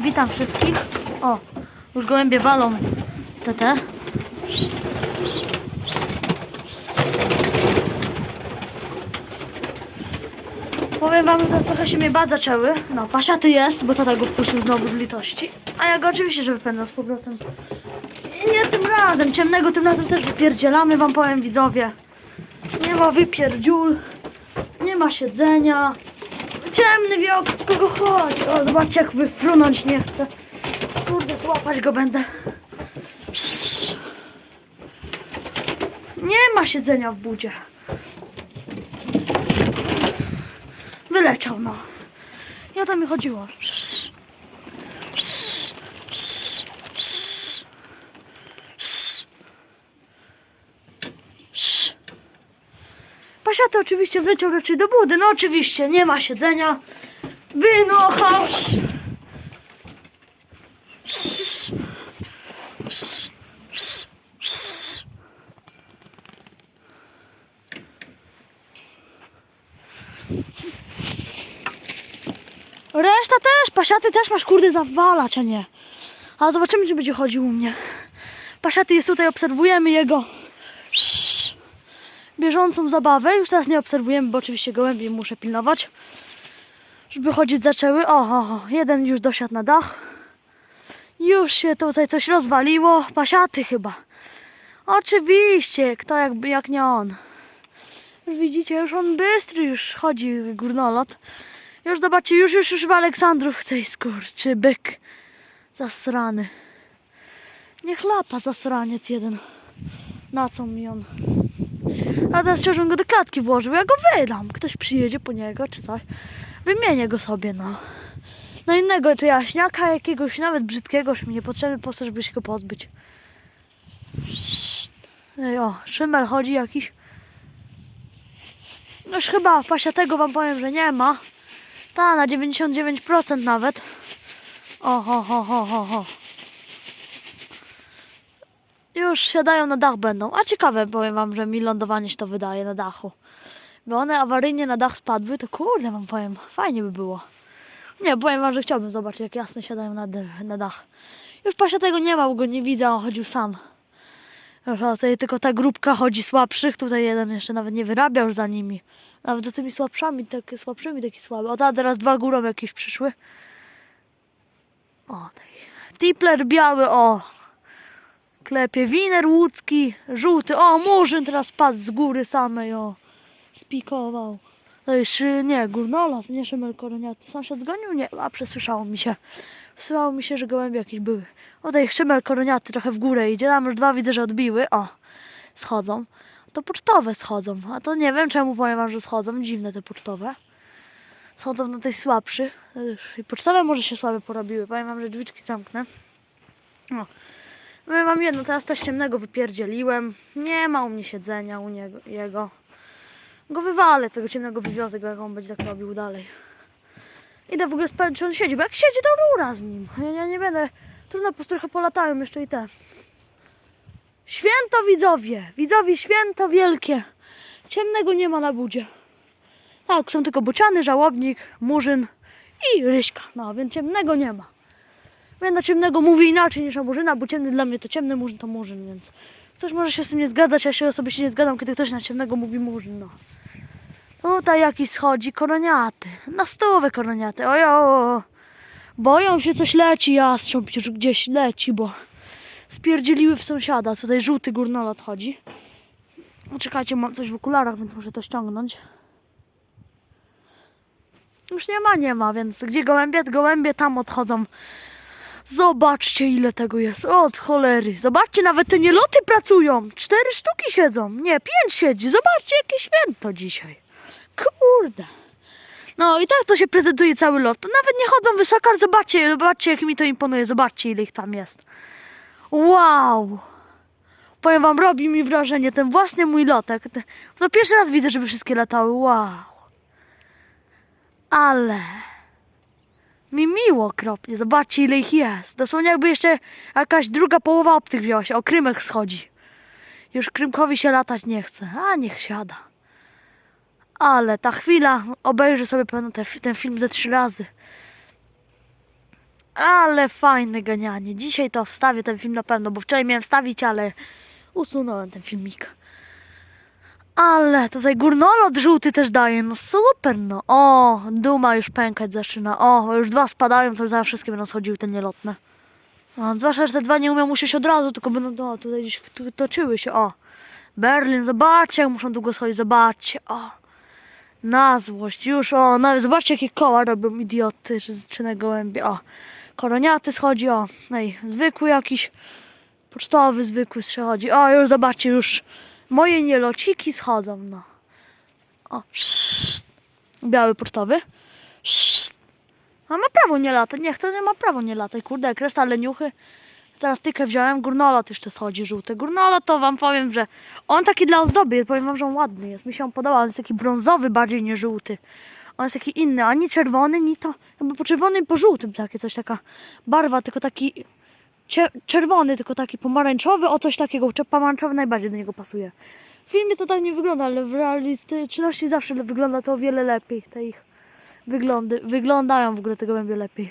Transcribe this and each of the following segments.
Witam wszystkich. O, już gołębie walą TT. Powiem wam, że trochę się mnie bad zaczęły. No, pasiaty jest, bo tata go wpuścił znowu z litości. A ja go oczywiście, że wypędzam z powrotem. I nie tym razem, ciemnego tym razem też wypierdzielamy, wam powiem widzowie. Nie ma wypierdziul, nie ma siedzenia. Ciemny wie kogo chodzi. O, zobaczcie jak wyfrunąć nie chcę. Kurde, złapać go będę. Nie ma siedzenia w budzie. Wyleciał, no. O to mi chodziło. Pasiaty oczywiście wleciał raczej do budy. No oczywiście, nie ma siedzenia. Wynochał. Reszta też, pasiaty też masz kurde zawalać, a nie. Ale zobaczymy, czy będzie chodził u mnie. Pasiaty jest tutaj, obserwujemy jego bieżącą zabawę. Już teraz nie obserwujemy, bo oczywiście gołębie muszę pilnować. Żeby chodzić zaczęły. O, o, o, jeden już dosiadł na dach. Już się tutaj coś rozwaliło. Pasiaty chyba. Oczywiście, kto jak, jak nie on. Widzicie, już on bystry już chodzi górnolot. Już zobaczcie, już, już, już w Aleksandrów chce iść czy byk zasrany. Niech lata zasraniec jeden. Na co mi on? A teraz szczerze go do klatki włożył, ja go wydam. Ktoś przyjedzie po niego czy coś. Wymienię go sobie, no. No innego, czy jaśniaka jakiegoś, nawet brzydkiego, że mi niepotrzebny po co, żeby się go pozbyć. Ej, o, szymel chodzi jakiś. Już chyba pasiatego wam powiem, że nie ma. Ta, na 99% nawet. O, ho, ho, ho, ho, ho. Już siadają na dach będą. A ciekawe, powiem wam, że mi lądowanie się to wydaje na dachu. Bo one awaryjnie na dach spadły, to kurde wam powiem, fajnie by było. Nie, powiem wam, że chciałbym zobaczyć, jak jasne siadają na, na dach. Już Pasia tego nie ma, bo go nie widzę, on chodził sam. Już, tutaj tylko ta grupka chodzi słabszych, tutaj jeden jeszcze nawet nie wyrabia już za nimi. Nawet za tymi słabszymi, takie słabszymi, taki słaby. O, ta, teraz dwa górą jakieś przyszły. O, taki. Tipler biały, o. Klepie. Winer łódzki, żółty. O, murzyn teraz padł z góry samej, o. Spikował. To jest, y, nie, górnolot, nie szymel koroniaty. Sąsiad zgonił? Nie, a przesłyszało mi się. Przesłyszało mi się, że gołębie jakieś były. O, tutaj szymel koroniaty trochę w górę idzie. Tam już dwa widzę, że odbiły. O, schodzą. To pocztowe schodzą. A to nie wiem, czemu powiem wam, że schodzą. Dziwne te pocztowe. Schodzą na tej słabszych. I pocztowe może się słabe porobiły. Powiem wam, że drzwiczki zamknę. O. Powiem wam jedno, teraz też ciemnego wypierdzieliłem. Nie ma u mnie siedzenia u niego, jego. Go wywalę, tego ciemnego wywiozę go, jak on będzie tak robił dalej. Idę w ogóle sprawdzić, czy on siedzi, bo jak siedzi, to rura z nim. Ja, ja nie będę, trudno, po trochę polatają jeszcze i te. Święto widzowie, widzowie, święto wielkie. Ciemnego nie ma na budzie. Tak, są tylko bociany, żałobnik, murzyn i ryśka. No, więc ciemnego nie ma. Będę ciemnego mówi inaczej niż murzyna, bo ciemny dla mnie to ciemny, murzyn to murzyn, więc ktoś może się z tym nie zgadzać, ja się osobiście nie zgadzam, kiedy ktoś na ciemnego mówi murzyn, no. Tutaj jakiś schodzi, koroniaty, na stówę koroniaty, ojo, boją się coś leci, jastrząb już gdzieś leci, bo spierdzieliły w sąsiada, tutaj żółty górnolot chodzi. No, czekajcie, mam coś w okularach, więc muszę to ściągnąć. Już nie ma, nie ma, więc gdzie gołębie, gołębie tam odchodzą. Zobaczcie ile tego jest, od cholery. Zobaczcie, nawet te nieloty pracują. Cztery sztuki siedzą, nie, pięć siedzi. Zobaczcie, jakie święto dzisiaj. Kurde. No i tak to się prezentuje cały lot. Nawet nie chodzą wysoko, ale zobaczcie, zobaczcie jak mi to imponuje. Zobaczcie ile ich tam jest. Wow. Powiem wam, robi mi wrażenie ten własny mój lotek. Te- To pierwszy raz widzę, żeby wszystkie latały. Wow. Ale mi miło okropnie. Zobaczcie ile ich jest. Dosłownie jakby jeszcze jakaś druga połowa obcych wzięła się. O, Krymek schodzi. Już Krymkowi się latać nie chce. A niech siada. Ale ta chwila, obejrzę sobie pewno te, ten film ze trzy razy. Ale fajne ganianie. Dzisiaj to wstawię ten film na pewno, bo wczoraj miałem wstawić, ale usunąłem ten filmik. Ale tutaj górnolot żółty też daje, no super no. O, duma już pękać zaczyna. O, już dwa spadają, to zaraz wszystkie będą schodziły te nielotne. No, zwłaszcza, że te dwa nie umiem musieć od razu, tylko będą o, tutaj gdzieś toczyły się, o. Berlin, zobaczcie jak muszą długo schodzić, zobaczcie, o. Na złość, już, o, nawet zobaczcie jakie koła robią idioty, czy na gołębie, o. Koroniaty schodzi, o, ej, zwykły jakiś, pocztowy zwykły schodzi, o, już zobaczcie, już moje nielociki schodzą, no. O, szt. biały pocztowy, szt. A ma prawo nie latać, nie chce, nie ma prawo nie latać, kurde, jak reszta leniuchy. Teraz tykę wziąłem, górnolot jeszcze schodzi żółty. Górnolot to wam powiem, że on taki dla ozdoby, powiem wam, że on ładny jest. Mi się on podoba, on jest taki brązowy bardziej niż żółty. On jest taki inny, ani czerwony, ni to, jakby po czerwonym, po żółtym takie coś, taka barwa, tylko taki czerwony, tylko taki pomarańczowy, o coś takiego, pomarańczowy najbardziej do niego pasuje. W filmie to tak nie wygląda, ale w realistyczności zawsze wygląda to o wiele lepiej, te ich wyglądy, wyglądają w ogóle tego gołębie lepiej.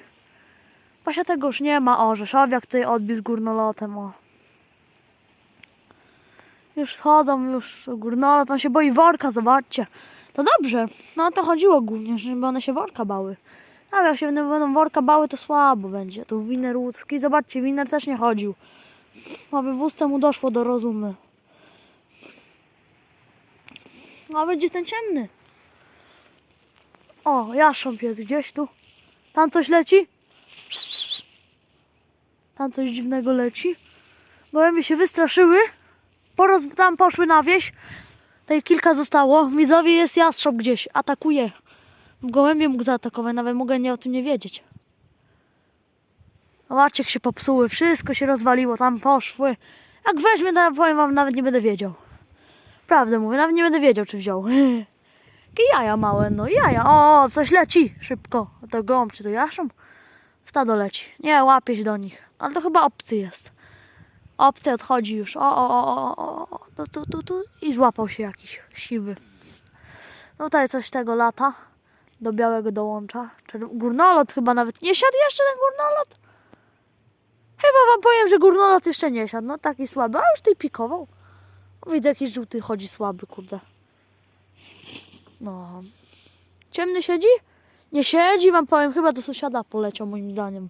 Pasia tego już nie ma, o, Rzeszowiak tutaj odbił z górnolotem, o. Już schodzą, już górnolot, on się boi worka, zobaczcie. To dobrze, no to chodziło głównie, żeby one się worka bały. No jak się będą, worka bały, to słabo będzie. Tu winer łódzki, zobaczcie, winer też nie chodził. A wywózce mu doszło do rozumu. A będzie ten ciemny. O, jaszcząb jest gdzieś tu. Tam coś leci? Tam coś dziwnego leci. Gołębie się wystraszyły. Poroz tam poszły na wieś. Tutaj kilka zostało. Widzowie jest jastrząb gdzieś. Atakuje. Gołębie mógł zaatakować. Nawet mogę nie o tym nie wiedzieć. Zobaczcie jak się popsuły. Wszystko się rozwaliło. Tam poszły. Jak weźmie, to ja powiem wam, nawet nie będę wiedział. Prawdę mówię, nawet nie będę wiedział, czy wziął. Jakie jaja małe, no jaja. O, coś leci szybko. To gołąb, czy to jaszcząb? W Stado leci. Nie, łapie się do nich. Ale to chyba obcy jest. Obcy odchodzi już. O, o, o, o, o. Tu, tu, tu, tu. I złapał się jakiś siwy. No tutaj coś tego lata. Do białego dołącza. Górnolot chyba nawet nie siadł jeszcze ten górnolot. Chyba wam powiem, że górnolot jeszcze nie siadł. No taki słaby, a już tutaj pikował. Widzę jakiś żółty chodzi słaby, kurde. No. Ciemny siedzi? Nie siedzi, wam powiem, chyba do sąsiada poleciał moim zdaniem.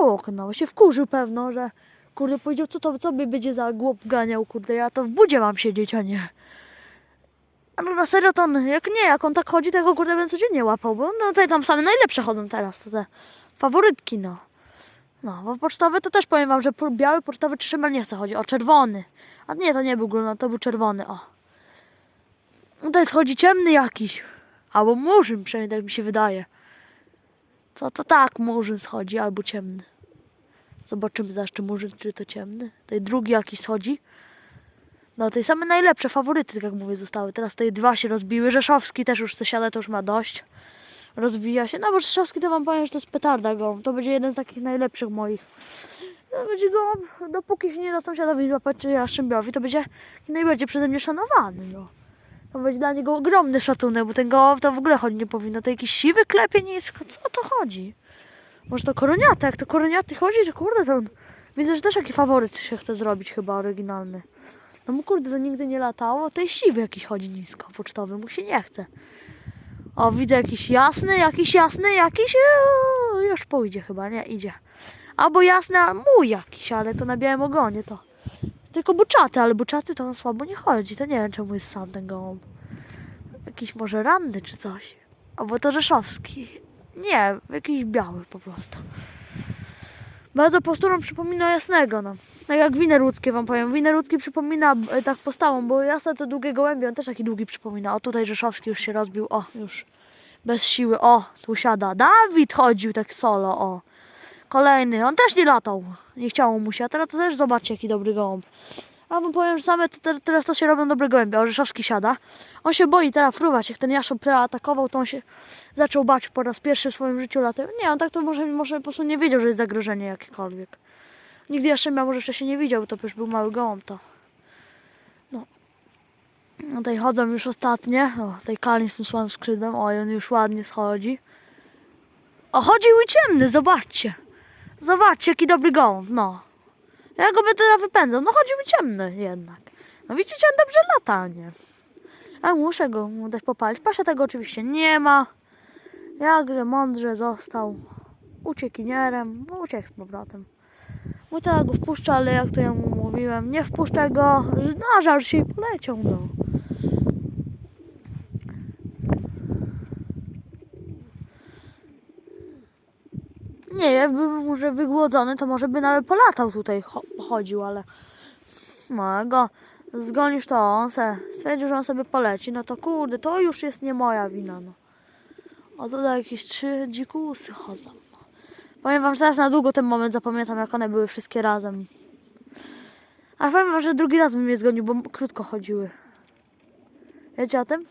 Mógł, no, się wkurzył pewno, że kurde powiedział, co to, co by będzie za głup ganiał, kurde, ja to w budzie mam siedzieć, a nie. A no serio to on, jak nie, jak on tak chodzi, to ja go kurde bym codziennie łapał, bo no tutaj tam same najlepsze chodzą teraz, to te faworytki, no. No, bo pocztowy to też powiem wam, że biały pocztowy czy szymel nie chce chodzi, o czerwony. A nie, to nie był górno, to był czerwony, o. No to jest chodzi ciemny jakiś. Albo murzyn, przynajmniej tak mi się wydaje. Co to tak murzyn schodzi, albo ciemny. Zobaczymy zaraz, czy murzyn, czy to ciemny. Tutaj drugi jakiś schodzi. No, tej same najlepsze faworyty, tak jak mówię, zostały. Teraz tutaj dwa się rozbiły. Rzeszowski też już sąsiada, to już ma dość. Rozwija się. No, bo Rzeszowski to wam powiem, że to jest petarda go. To będzie jeden z takich najlepszych moich. To będzie go, dopóki się nie da sąsiadowi złapać, czy Jaszczębiowi, to będzie najbardziej przeze mnie szanowany, no. To będzie dla niego ogromny szacunek, bo ten gołąb to w ogóle chodzi nie powinno. To jakiś siwy klepie nisko. Co o to chodzi? Może to koroniaty? Jak to koroniaty chodzi, to kurde, to on... Widzę, że też jaki faworyt się chce zrobić chyba oryginalny. No mu kurde, to nigdy nie latało. To jest siwy jakiś chodzi nisko, pocztowy, mu się nie chce. O, widzę jakiś jasny, jakiś jasny, jakiś... Uuu, Już pójdzie chyba, nie? Idzie. Albo jasny, a mój jakiś, ale to na białym ogonie to. Tylko buczaty, ale buczaty to on słabo nie chodzi. To nie wiem, czemu jest sam ten gołąb. Jakiś może ranny czy coś. Albo to Rzeszowski. Nie, jakiś biały po prostu. Bardzo posturą przypomina jasnego, no. Tak jak winer łódzkie wam powiem. Winer łódzki przypomina e, tak postawą, bo jasne to długie gołębie, on też taki długi przypomina. O, tutaj Rzeszowski już się rozbił, o, już. Bez siły, o, tu siada. Dawid chodził tak solo, o. Kolejny, on też nie latał. Nie chciało mu się, a teraz to też zobaczcie jaki dobry gołąb. A wam powiem, że same te, te, teraz to się robią dobre gołębie. Orzeszowski siada. On się boi teraz fruwać. Jak ten jaszczur teraz atakował, to on się zaczął bać po raz pierwszy w swoim życiu latał. Nie, on tak to może, może po prostu nie wiedział, że jest zagrożenie jakiekolwiek. Nigdy jaszczębia może wcześniej nie widział, bo to już był mały gołąb to. No. No tutaj chodzą już ostatnie. O, tej Kalin z tym słabym skrzydłem. Oj, on już ładnie schodzi. O, chodził ciemny, zobaczcie. Zobaczcie, jaki dobry gołąb, no. Ja go będę teraz wypędzał. No chodził i ciemny jednak. No widzicie, on dobrze lata, nie? A muszę go dać popalić. Pasia tego oczywiście nie ma. Jakże mądrze został uciekinierem. Uciekł z powrotem. Mój tata go wpuszcza, ale jak to ja mu mówiłem, nie wpuszczę go, na żar się poleciał, no. Nie, jakby był może wygłodzony, to może by nawet polatał tutaj, cho- chodził, ale no, go zgonisz, to on se stwierdził, że on sobie poleci, no to kurde, to już jest nie moja wina, no. A tutaj jakieś trzy dzikusy chodzą. No. Powiem wam, że teraz na długo ten moment zapamiętam, jak one były wszystkie razem. Ale powiem wam, że drugi raz bym je zgonił, bo krótko chodziły. Wiecie o tym?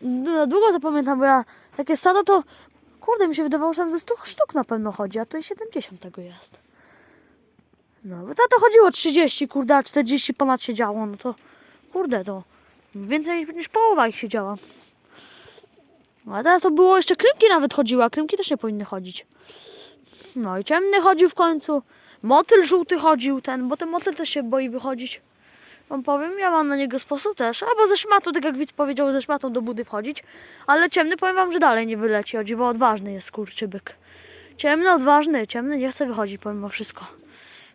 Na długo zapamiętam, bo ja takie stado to Kurde, mi się wydawało, że tam ze 100 sztuk na pewno chodzi, a tu 70 tego jest. No, bo to chodziło 30, kurde, a 40 ponad siedziało, no to kurde, to więcej niż połowa ich siedziała. No, a teraz to było jeszcze krymki nawet chodziły, a krymki też nie powinny chodzić. No i ciemny chodził w końcu, motyl żółty chodził ten, bo ten motyl też się boi wychodzić. Wam powiem, ja mam na niego sposób też. Albo ze szmatą, tak jak widz powiedział, ze szmatą do budy wchodzić. Ale ciemny, powiem wam, że dalej nie wyleci. O dziwo odważny jest skurczybyk. Ciemny, odważny, ciemny, nie chce wychodzić pomimo wszystko.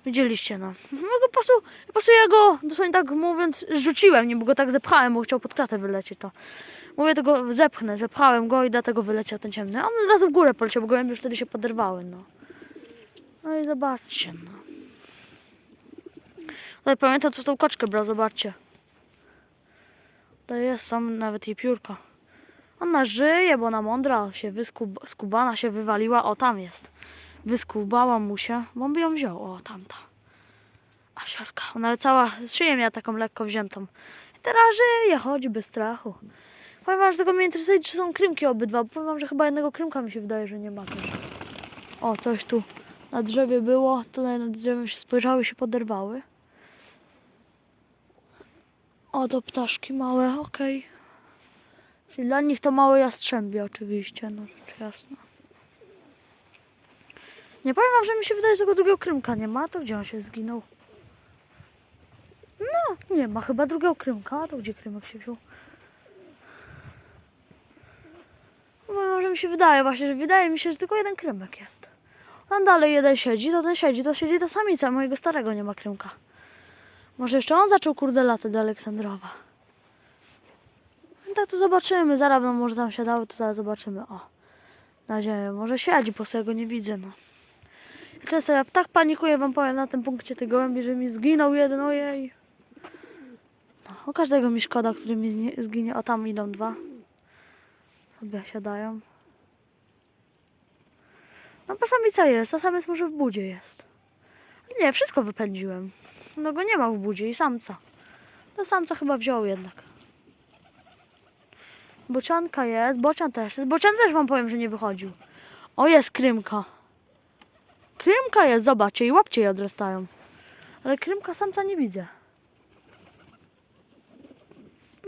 Widzieliście, no. No po prostu, po prostu ja go, dosłownie tak mówiąc, rzuciłem, nie, bo go tak zepchałem, bo chciał pod kratę wylecieć, to. Mówię, tego zepchnę, zepchałem go i dlatego wyleciał ten ciemny. A on od razu w górę poleciał, bo gołębie już wtedy się poderwały, no. No i zobaczcie, no. Tutaj pamiętam, co tą koczkę brał, zobaczcie. To jest sam nawet jej piórka. Ona żyje, bo ona mądra się wyskub, skubana się wywaliła. O, tam jest. Wyskubała mu się, bo on by ją wziął. O, tamta. A siorka. Ona nawet cała szyję miała taką lekko wziętą. I teraz żyje, chodzi bez strachu. Powiem wam, że tylko mnie interesuje, czy są krymki obydwa. Bo powiem wam, że chyba jednego krymka mi się wydaje, że nie ma też. O, coś tu na drzewie było. Tutaj nad drzewem się spojrzały się poderwały. O, to ptaszki małe, okej. Czyli dla nich to małe jastrzębie oczywiście, no rzecz jasna. Nie powiem wam, że mi się wydaje, że tego drugiego krymka nie ma, to gdzie on się zginął? No, nie ma chyba drugiego krymka, a to gdzie krymek się wziął? Powiem wam, że mi się wydaje właśnie, że wydaje mi się, że tylko jeden krymek jest. Tam dalej jeden siedzi, to ten siedzi, to siedzi ta samica, mojego starego nie ma krymka. Może jeszcze on zaczął kurde latać do Aleksandrowa. No tak to zobaczymy. Zaraz no, może tam siadały, to zaraz zobaczymy. O, na ziemię. Może siedzi, po sobie go nie widzę, no. Często ja tak panikuję, wam powiem, na tym punkcie tej gołębi, że mi zginął jeden, ojej. No, o każdego mi szkoda, który mi zginie. O, tam idą dwa. Sobie siadają. No, bo samica jest, a samiec może w budzie jest. Nie, wszystko wypędziłem. No go nie ma w budzie i samca. To samca chyba wziął jednak. Bocianka jest, bocian też jest. Bocian też wam powiem, że nie wychodził. O, jest krymka. Krymka jest, zobaczcie, i łapcie jej odrastają. Ale krymka samca nie widzę.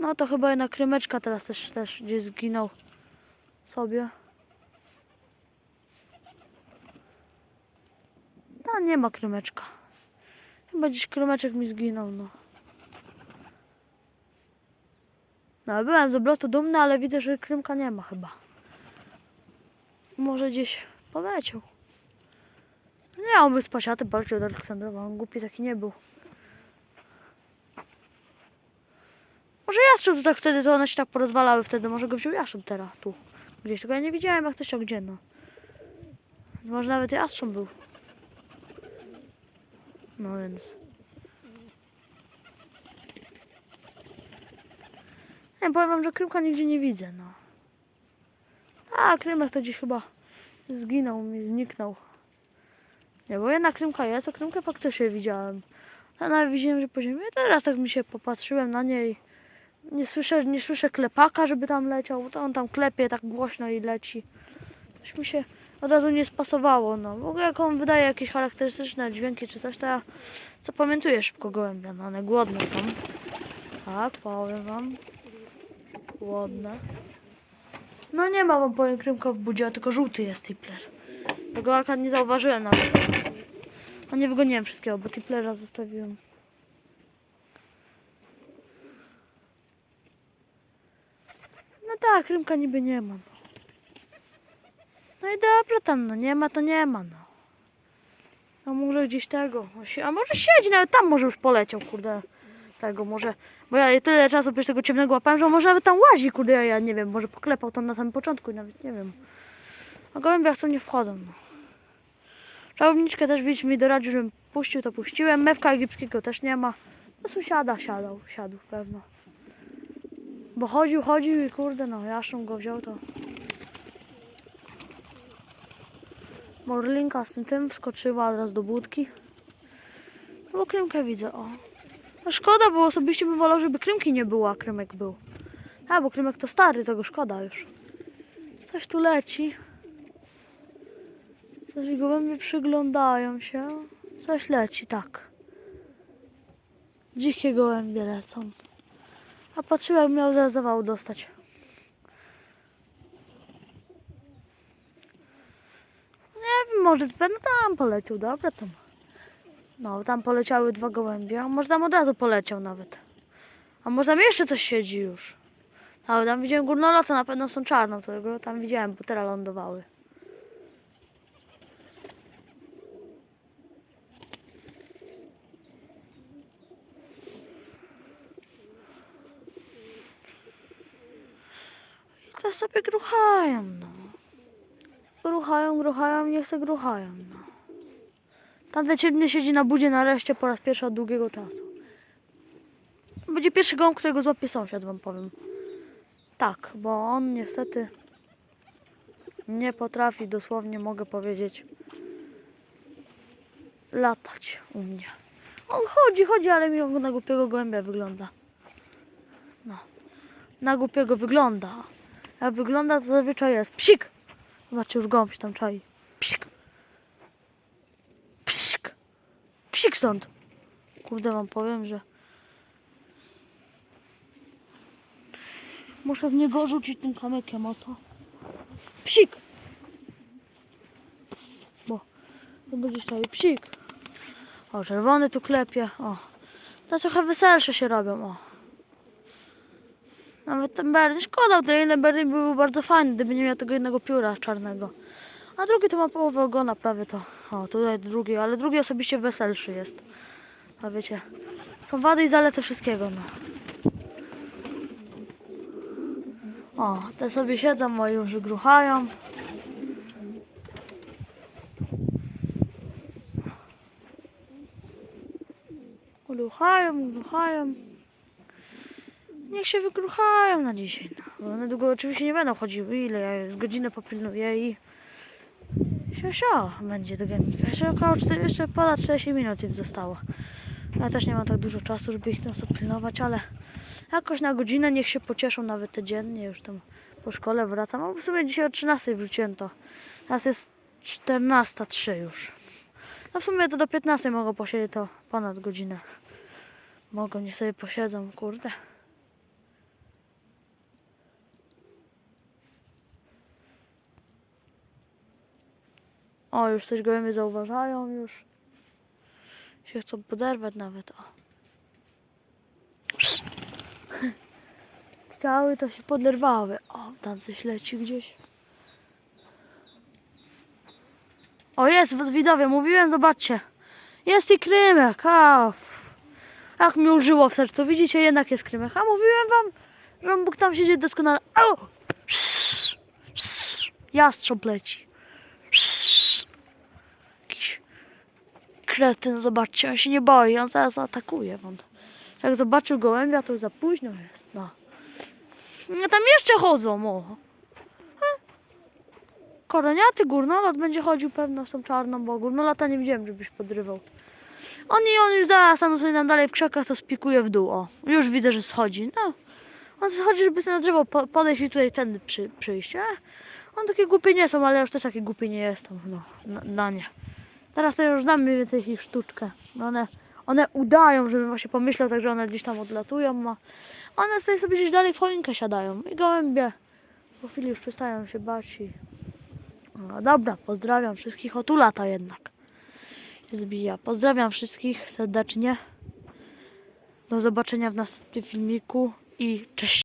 No to chyba jedna krymeczka teraz też, też gdzieś zginął sobie. No nie ma krymeczka. Chyba gdzieś kromeczek mi zginął, no. No, byłem z obrotu dumny, ale widzę, że krymka nie ma chyba. Może gdzieś poleciał. Nie, on by z pasiaty od Aleksandrowa, on głupi taki nie był. Może jastrząb tak wtedy, to one się tak porozwalały wtedy, może go wziął jastrząb teraz, tu. Gdzieś, tylko ja nie widziałem jak to się gdzie, no. Może nawet jastrząb był. No więc. Nie, powiem wam, że Krymka nigdzie nie widzę, no. A, Krymek to gdzieś chyba zginął mi, zniknął. Nie, bo jedna Krymka jest, a Krymkę faktycznie widziałem. Ja nawet widziałem, że po ziemi. Teraz tak mi się popatrzyłem na niej. Nie słyszę, nie słyszę klepaka, żeby tam leciał, bo to on tam klepie tak głośno i leci. Coś mi się od razu nie spasowało, no. W ogóle jak on wydaje jakieś charakterystyczne dźwięki czy coś, to ja zapamiętuję szybko gołębia, no one głodne są. Tak, powiem wam. Głodne. No nie ma wam powiem krymka w budzie, a tylko żółty jest tipler. Tego akurat nie zauważyłem nawet. No nie wygoniłem wszystkiego, bo tiplera zostawiłem. No tak, krymka niby nie ma. No, no i dobra tam, no nie ma to nie ma, no. A może gdzieś tego, a może siedzi, nawet tam może już poleciał, kurde, tego może, bo ja tyle czasu przecież tego ciemnego łapałem, że może nawet tam łazi, kurde, ja, ja nie wiem, może poklepał tam na samym początku i nawet nie wiem. A gołębie jak chcą nie wchodzą, no. Żałobniczkę też widzisz mi doradził, żebym puścił, to puściłem, mewka egipskiego też nie ma. No sąsiada siadał, siadł pewno. Bo chodził, chodził i kurde, no, jaszczur go wziął, to... Morlinka z tym tym wskoczyła od razu do budki. No krymkę widzę, o. No szkoda, bo osobiście bym wolał, żeby krymki nie było, a krymek był. A, bo krymek to stary, tego szkoda już. Coś tu leci. Coś gołębie przyglądają się. Coś leci, tak. Dzikie gołębie lecą. A patrzyłem, miał zaraz zawału dostać. Nie wiem, może pewno tam poleciał, dobra tam. No, tam poleciały dwa gołębie, a może tam od razu poleciał nawet. A może tam jeszcze coś siedzi już. Ale tam widziałem górnoloce, na pewno są czarną, to tam widziałem, bo teraz lądowały. I to sobie gruchają, no. Gruchają, gruchają, niech se gruchają, no. Tamten ciemny siedzi na budzie nareszcie po raz pierwszy od długiego czasu. Będzie pierwszy gołąb, którego złapie sąsiad, wam powiem. Tak, bo on niestety nie potrafi, dosłownie mogę powiedzieć, latać u mnie. On chodzi, chodzi, ale mi on na głupiego gołębia wygląda. No, na głupiego wygląda. Jak wygląda, to zazwyczaj jest psik. Zobaczcie, już gołąb się tam czai. Psik. Psik. Psik stąd. Kurde, wam powiem, że muszę w niego rzucić tym kamykiem, oto. Psik. Bo to będzie stoi psik. O, czerwony tu klepie. O. To trochę weselsze się robią, o. Nawet ten Berlin, szkoda, ten jeden Berlin był bardzo fajny, gdyby nie miał tego jednego pióra czarnego. A drugi to ma połowę ogona prawie to. O, tutaj drugi, ale drugi osobiście weselszy jest. A wiecie, są wady i zalety wszystkiego, no. O, te sobie siedzą, moje już gruchają. Gruchają, gruchają. Niech się wygruchają na dzisiaj. No. One długo oczywiście nie będą chodziły. Ile ja z godzinę popilnuję i sio, sio będzie do gennika. Jeszcze około 4, jeszcze ponad 40 minut im zostało. Ja też nie mam tak dużo czasu, żeby ich tam pilnować, ale jakoś na godzinę niech się pocieszą nawet te dziennie. Już tam po szkole wracam. A w sumie dzisiaj o 13 wrzuciłem to. Teraz jest 14.03 już. No w sumie to do 15 mogą posiedzieć to ponad godzinę. Mogą, niech sobie posiedzą, kurde. O, już coś gołębie zauważają, już się chcą poderwać nawet, o. Chciały, to się poderwały. O, tam coś leci gdzieś. O, jest, widowie, mówiłem, zobaczcie. Jest i krymek, a. Jak mi użyło w sercu. Widzicie, jednak jest krymek. A mówiłem wam, że mógł tam siedzieć doskonale. Psz. Jastrząb leci. Psz. Jakiś kretyn, zobaczcie, on się nie boi, on zaraz atakuje. On. Jak zobaczył gołębia, to już za późno jest. No. No tam jeszcze chodzą, o. Koroniaty, górnolot będzie chodził pewno z tą czarną, bo górnolota nie widziałem, żebyś podrywał. On i on już zaraz staną sobie tam dalej w krzakach, to spikuje w dół, o. Już widzę, że schodzi. No. On schodzi, żeby sobie na drzewo po- podejść i tutaj tędy przy, przyjść, e? On takie głupie nie są, ale już też taki głupi nie jestem, no, na, na nie. Teraz to już znam mniej więcej ich sztuczkę. One, one udają, żebym właśnie pomyślał, tak że one gdzieś tam odlatują, a one tutaj sobie gdzieś dalej w choinkę siadają. I gołębie po chwili już przestają się bać i... No dobra, pozdrawiam wszystkich. O tu lata jednak. Zbija. Pozdrawiam wszystkich serdecznie. Do zobaczenia w następnym filmiku i cześć.